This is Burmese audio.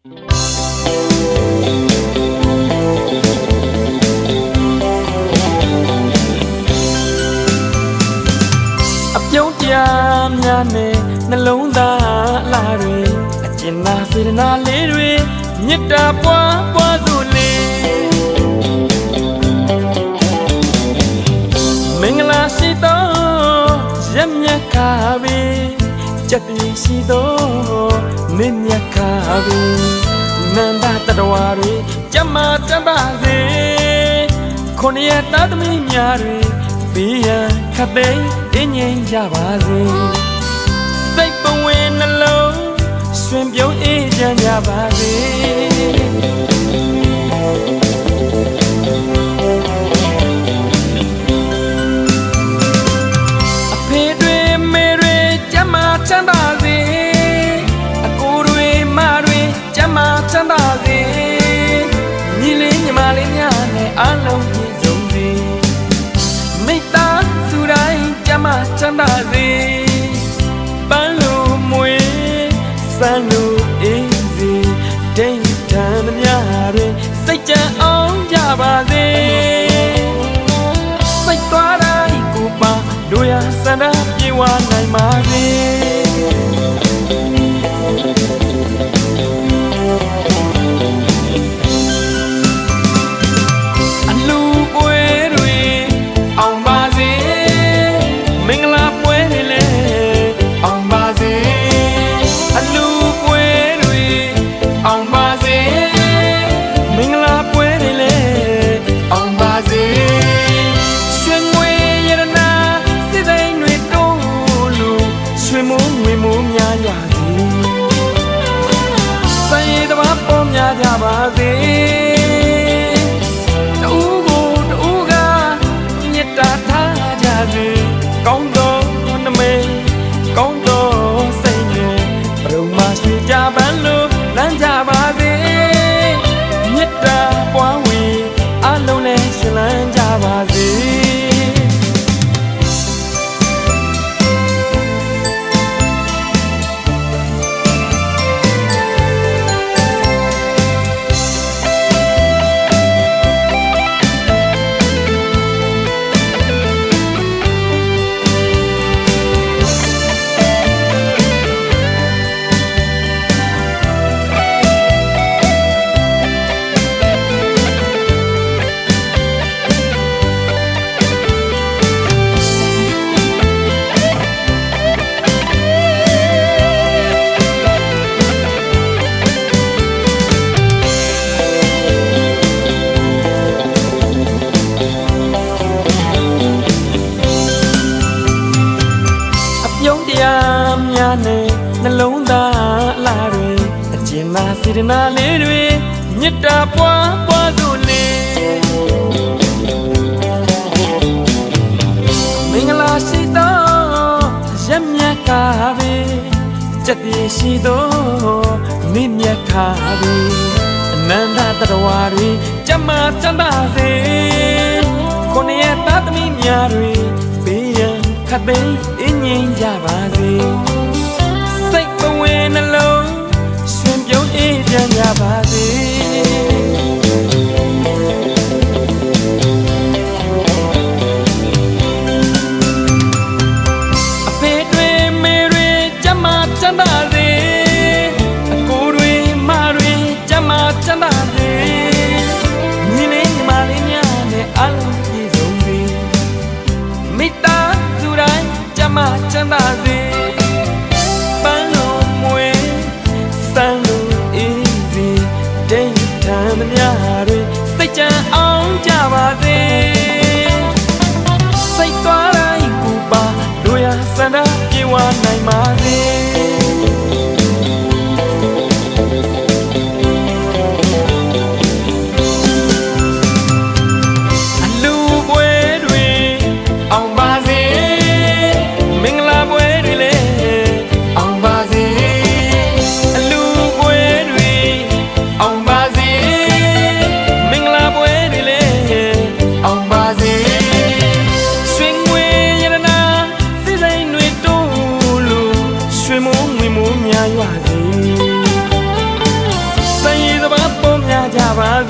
အပြုံးတရားများနဲ့နှလုံးသားအလားတွေအကျဉ်းသာစေတနာလေးတွေမေတ္တာပွားပွားစုလေး ကြက်ပြင်းရှိသောမင်းမြတ်ခါပြီနန္ဒတတဝါတွေကြမ်းမာတတ်ပါစေခொနရတသမီးများတွေဘေးရန်ခတ်သိမ်းတင်းငိမ့်ကြပါစေစိတ်ပဝင်နှလုံးရွှင်ပြုံးအေးချမ်းကြပါစေ ထားကြစေကောင်း နဲ့နှလုံးသားအလားတွေအကျဉ်းသာစေတနာလေးတွေမေတ္တာပွားပွားစုလေးမင်္ဂလာရှိသောရမြတ်ကားပဲကြက်ပြည့်ရှိသောမိမြတ်ကားပဲအနန္တတရဝါတွေကြမ်းမာချမ်းသာစေခொနရဲ့သားသမီးများတွေဘေးရန်ခတ်သိမ်းအင်းငိမ့်ကြပါစေစိ သမျှတွေစိတ်ကြံအောင်ကြပါစေစိတ်သွားတိုင်းကိုပါတို့ရဆန္ဒပြေဝနိုင်ပါ ပါစေ